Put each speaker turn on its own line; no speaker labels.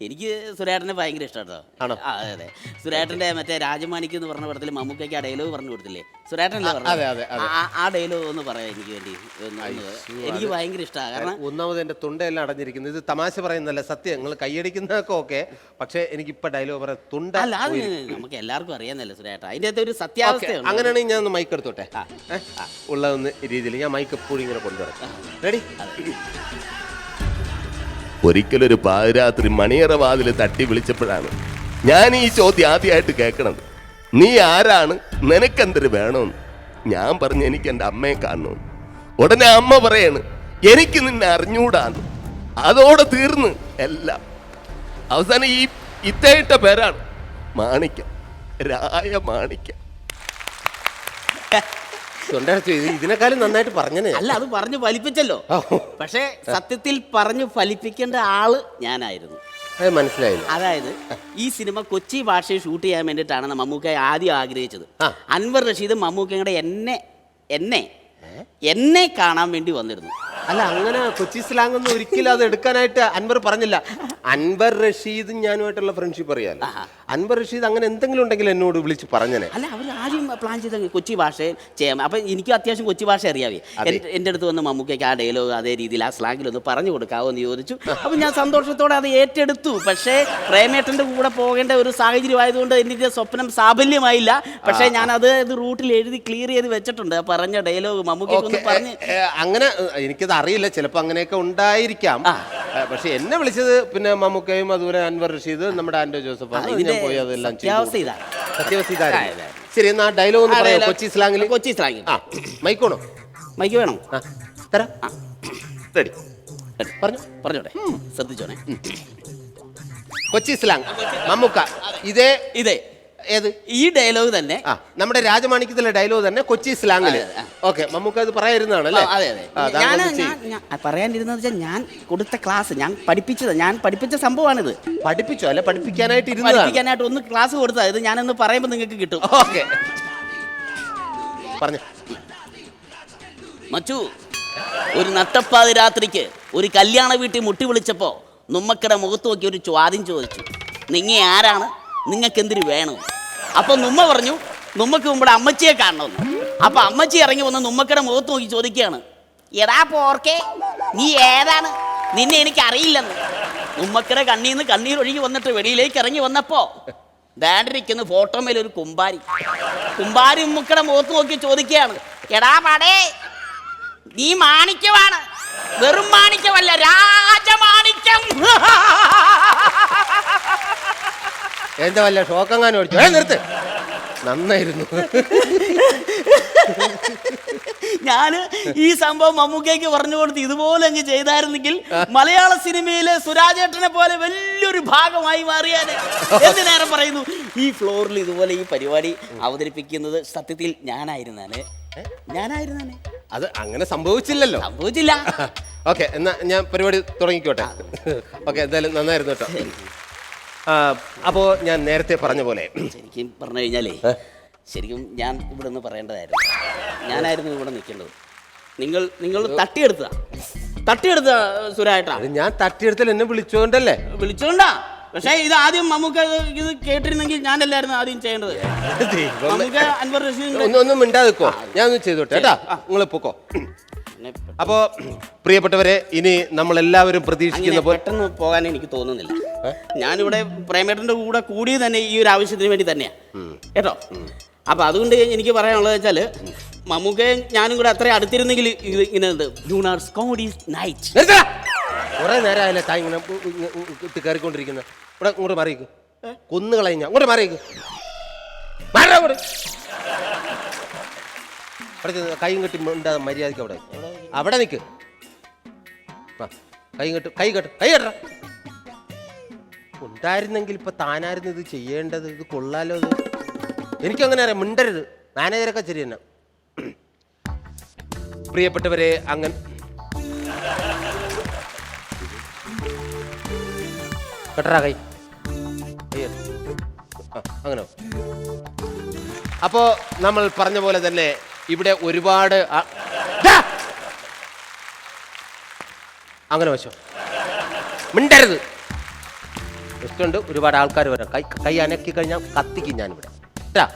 എനിക്ക് സുരേട്ടനെ ഭയങ്കര ഇഷ്ടമാണ്
ആണോ?
അതെ അതെ. സുരേട്ടന്റെ മറ്റേ രാജമാണിക്ക് എന്ന് പറഞ്ഞ പടത്തിൽ മമ്മൂക്കയ്ക്ക് ആ ഡയലോഗ് പറഞ്ഞു കൊടുത്തില്ലേ?
അതെ.
ആ- ഡയലോഗ് ഒന്ന് പറയാം എനിക്ക് വേണ്ടി. എനിക്ക് ഭയങ്കര ഇഷ്ടമാണ് കാരണം
ഒന്നാമത് എന്റെ തൊണ്ടയെല്ലാം അടഞ്ഞിരിക്കുന്നു. ഇത് തമാശ പറയുന്നല്ല സത്യം. നിങ്ങൾ കൈയടിക്കുന്നതൊക്കെ ഓക്കെ പക്ഷെ എനിക്ക് ഇപ്പൊ ഡയലോഗ് പറയാം തൊണ്ട
അല്ല അത് നമുക്ക് എല്ലാവർക്കും അറിയാന്നല്ലേ സുരേട്ട. അതിന്റെ അകത്ത് ഒരു സത്യാവസ്ഥ
അങ്ങനെയാണെങ്കിൽ ഞാൻ ഒന്ന് മൈക്ക് എടുത്തോട്ടെ? ഉള്ളതെന്ന് ഉള്ളതൊന്ന് രീതിയിൽ. ഞാൻ മൈക്ക് എപ്പോഴും ഇങ്ങനെ കൊണ്ടുവരാം. റെഡി
ഒരിക്കലൊരു പാതിരാത്രി മണിയറ വാതിൽ തട്ടി വിളിച്ചപ്പോഴാണ് ഞാൻ ഈ ചോദ്യം ആദ്യമായിട്ട് കേൾക്കണത്. നീ ആരാണ്? നിനക്കെന്തൊരു വേണമെന്ന് ഞാൻ പറഞ്ഞു എനിക്ക് എന്റെ അമ്മയെ കാണണമെന്ന് ഉടനെ അമ്മ പറയാണ് എനിക്ക് നിന്നെ അറിഞ്ഞൂടാന്ന്. അതോടെ തീർന്ന് എല്ലാം. അവസാനം ഈ ഇത്തയിട്ട പേരാണ് മാണിക്ക രായ മാണിക്യം.
തൊണ്ട അടച്ചു ഇത് ഇതിനേക്കാളും നന്നായിട്ട് പറഞ്ഞനെ.
അല്ല അത് പറഞ്ഞു ഫലിപ്പിച്ചല്ലോ. പക്ഷേ സത്യത്തിൽ പറഞ്ഞു ഫലിപ്പിക്കേണ്ട ആൾ ഞാനായിരുന്നു.
അത് മനസ്സിലായില്ല.
അതായത് ഈ സിനിമ കൊച്ചി ഭാഷയിൽ ഷൂട്ട് ചെയ്യാൻ വേണ്ടിയിട്ടാണ് മമ്മൂക്ക ആദ്യം ആഗ്രഹിച്ചത്. അൻവർ റഷീദ് മമ്മൂക്കയുടെ എന്നെ എന്നെ എന്നെ കാണാൻ വേണ്ടി വന്നിരുന്നു.
അല്ല അങ്ങനെ കൊച്ചി സ്ലാങ് ഒന്നും ഒരിക്കലും അത് എടുക്കാനായിട്ട് അൻവർ പറഞ്ഞില്ല. അൻവർ റഷീദും ഞാനുമായിട്ടുള്ള ഫ്രണ്ട്ഷിപ്പ് അറിയാലോ. അൻവർ റഷീദ് അങ്ങനെ എന്തെങ്കിലും ഉണ്ടെങ്കിൽ എന്നോട് വിളിച്ച് പറഞ്ഞനെ.
അല്ല അവർ ആദ്യം പ്ലാൻ ചെയ്ത കൊച്ചി ഭാഷയിൽ ചെയ്യാം അപ്പം എനിക്ക് അത്യാവശ്യം കൊച്ചി ഭാഷ അറിയാവേ. എന്റെ- എന്റെ അടുത്ത് വന്ന് മമ്മൂക്കയ്ക്ക് ആ ഡയലോഗ് അതേ രീതിയിൽ ആ സ്ലാങ്ങിൽ ഒന്ന് പറഞ്ഞു കൊടുക്കാവോ എന്ന് ചോദിച്ചു. അപ്പം ഞാൻ സന്തോഷത്തോടെ അത് ഏറ്റെടുത്തു. പക്ഷേ പ്രേമേട്ടന്റെ കൂടെ പോകേണ്ട ഒരു സാഹചര്യം ആയതുകൊണ്ട് എനിക്ക് സ്വപ്നം സാഫല്യമായില്ല പക്ഷേ ഞാൻ അത് ഇത് റൂട്ടിൽ എഴുതി ക്ലിയർ ചെയ്ത് വെച്ചിട്ടുണ്ട്. പറഞ്ഞ ഡയലോഗ്
മമ്മൂക്കൊന്ന്
പറഞ്ഞ്
അങ്ങനെ എനിക്കത് അറിയില്ല. ചിലപ്പോൾ അങ്ങനെയൊക്കെ ഉണ്ടായിരിക്കാം. പക്ഷെ എന്നെ വിളിച്ചത് പിന്നെ മമ്മൂക്കയും അതുപോലെ അൻവർ റഷീദ് നമ്മുടെ ആന്റോ ജോസഫ് ആണ്. ഞാൻ പോയി അതെല്ലാം ചെയ്തു
ഇതാണ്
സത്യാവസ്ഥ ഇതായിരുന്നു. ശരി എന്നാ ഡയലോഗ് ഒന്ന്
ആ,
പറയാം.
dialogue.
കൊച്ചി സ്ലാങ്ങിൽ
കൊച്ചി സ്ലാങ്ങിൽ
ആ മൈക്കോണോ
മൈക്ക് വേണം?
ആ തരാം. റെഡി പറഞ്ഞു?
പറഞ്ഞോട്ടെ. ശ്രദ്ധിച്ചോണേ.
കൊച്ചി സ്ലാങ് മമ്മൂക്ക. ഇതേ
ഇതേ.
ഏത്?
ഈ ഡയലോഗ് തന്നെ
ആ നമ്മുടെ രാജമാണിക്യത്തിലെ ഡയലോഗ് തന്നെ കൊച്ചി സ്ലാങ്ങിൽ
അതെ.
ഓക്കെ നമുക്ക് അത് പറയായിരുന്നാണല്ലേ
ആ, അതെ അതെ. ഞാൻ പറയാനിരുന്നത് വെച്ചാൽ ഞാൻ കൊടുത്ത ക്ലാസ് ഞാൻ പഠിപ്പിച്ചത് ഞാൻ പഠിപ്പിച്ച സംഭവമാണിത്
പഠിപ്പിച്ചോ? അല്ലെ പഠിപ്പിക്കാനായിട്ട് ഇരുന്നതാണ്.
പഠിപ്പിക്കാനായിട്ട് ഒന്ന് ക്ലാസ് കൊടുത്താൽ ഇത് ഞാനൊന്ന് പറയുമ്പോൾ നിങ്ങൾക്ക് കിട്ടും.
ഓക്കെ പറഞ്ഞു.
മച്ചു ഒരു നട്ടപ്പാതി രാത്രിക്ക് ഒരു കല്യാണ വീട്ടിൽ മുട്ടി വിളിച്ചപ്പോൾ നുമ്മക്കടെ മുഖത്ത് നോക്കി ഒരു ചോദ്യം ചോദിച്ചു. നിങ്ങ ആരാണ്? നിങ്ങൾക്ക് എന്തിനു വേണം? അപ്പൊ നുമ്മ പറഞ്ഞു നുമ്മക്ക് മുമ്പ് അമ്മച്ചിയെ കാണണമെന്ന്. അപ്പൊ അമ്മച്ചി ഇറങ്ങി വന്ന് നുമ്മക്കടെ മുഖത്ത് നോക്കി ചോദിക്കുകയാണ് എടാ പോർക്കേ നീ ഏതാണ്? നിന്നെ എനിക്ക് അറിയില്ലെന്ന്. ഉമ്മക്കടെ കണ്ണീന്ന് നിന്ന് കണ്ണീർ ഒഴുകി വന്നിട്ട് വെളിയിലേക്ക് ഇറങ്ങി വന്നപ്പോ ദാണ്ടിരിക്കുന്ന ഫോട്ടോമേൽ ഒരു കുമ്പാരി. കുമ്പാരി ഉമ്മക്കടെ മുഖത്ത് നോക്കി ചോദിക്കുകയാണ് എടാ പാടേ നീ മാണിക്യമാണ് വെറും മാണിക്യമല്ല രാജമാണിക്യം.
എന്താ വല്ല ഷോക്കങ്ങാനും ഓടിച്ചു? ഏ നിർത്ത്. നന്നായിരുന്നു.
ഞാൻ ഈ സംഭവം മമ്മൂക്കയ്ക്ക് പറഞ്ഞു കൊടുത്ത് ഇതുപോലെ അങ്ങ് ചെയ്തായിരുന്നെങ്കിൽ മലയാള സിനിമയിലെ സുരാജേട്ടനെ പോലെ വലിയൊരു ഭാഗമായി മാറിയാൽ എന്ത് നേരം പറയുന്നു? ഈ ഫ്ലോറിൽ ഇതുപോലെ ഈ പരിപാടി അവതരിപ്പിക്കുന്നത് സത്യത്തിൽ ഞാനായിരുന്നാൽ ഞാനായിരുന്നാണ്
അത് അങ്ങനെ സംഭവിച്ചില്ലല്ലോ.
സംഭവിച്ചില്ല.
ഓക്കെ എന്നാ ഞാൻ പരിപാടി തുടങ്ങിക്കോട്ടെ. ഓക്കെ എന്തായാലും നന്നായിരുന്നു കേട്ടോ. ആ, അപ്പോ ഞാൻ നേരത്തെ പറഞ്ഞ പോലെ.
ശരിക്കും പറഞ്ഞു കഴിഞ്ഞാലേ ശരിക്കും ഞാൻ ഇവിടെ നിന്ന് പറയേണ്ടതായിരുന്നു. ഞാനായിരുന്നു ഇവിടെ നിൽക്കേണ്ടത്. നിങ്ങൾ നിങ്ങൾ തട്ടിയെടുത്ത തട്ടിയെടുത്ത സുരായിട്ടാ.
അത് ഞാൻ തട്ടിയെടുത്തൽ എന്നെ വിളിച്ചോണ്ടല്ലേ?
വിളിച്ചോണ്ടാ. പക്ഷേ ഇത് ആദ്യം നമുക്ക് ഇത് കേട്ടിരുന്നെങ്കിൽ ഞാനല്ലായിരുന്നു ആദ്യം ചെയ്യേണ്ടത്.
ദൈവമേ.
നമുക്ക് അൻവർ റഷീദിന്റെ
ഒന്ന് ഞാൻ ഒന്ന് ചെയ്തോട്ടെ കേട്ടാ? നിങ്ങൾ പൊക്കോ. അപ്പോ പ്രിയപ്പെട്ടവരെ ഇനി നമ്മൾ എല്ലാവരും പ്രതീക്ഷിക്കുന്ന പോലെ
പെട്ടെന്ന് പോകാൻ എനിക്ക് തോന്നുന്നില്ല. ഞാനിവിടെ പ്രേമേട്ടന്റെ കൂടെ കൂടി തന്നെ ഈ ഒരു ആവശ്യത്തിന് വേണ്ടി തന്നെയാ. കേട്ടോ? അപ്പൊ അതുകൊണ്ട് എനിക്ക് പറയാനുള്ളത് വെച്ചാൽ മമ്മൂക്കെ ഞാനും കൂടെ അത്ര അടുത്തിരുന്നെങ്കിൽ ഇത് ഇങ്ങനെ നൈറ്റ്.
കുറെ നേരമായില്ലേ താ ഇങ്ങനെ ഇട്ട് ഇവിടെ ഇങ്ങോട്ട് മാറിയിക്ക്. കൊന്നു കളഞ്ഞ അങ്ങോട്ട് മാറിയിക്ക്. മാറാ അങ്ങോട്ട്. കൈയും കെട്ടി ഉണ്ടാ മര്യാദയ്ക്ക് അവിടെ. അവിടെ നിൽക്ക് കൈ കെട്ട് കൈ കെട്ട് കൈ കെട്ട ഉണ്ടായിരുന്നെങ്കിൽ ഇപ്പൊ താനായിരുന്നു ഇത് ചെയ്യേണ്ടത് ഇത് കൊള്ളാലോ ഇത്. എനിക്കങ്ങനെ അറിയാം മിണ്ടരുത്. മാനേജരൊക്കെ ശരി തന്നെ. പ്രിയപ്പെട്ടവരെ അങ്ങനെ കെട്ടറാ കൈ. അങ്ങനെ. അപ്പോ നമ്മൾ പറഞ്ഞ പോലെ തന്നെ ഇവിടെ ഒരുപാട് ആ- ദാ! അങ്ങനെ വെച്ചോ മിണ്ടരുത്. ഉണ്ട് ഒരുപാട് ആൾക്കാർ വരാം. കൈ കൈ അനക്കി കഴിഞ്ഞാൽ കത്തിക്കും ഞാനിവിടെ. കേട്ടാ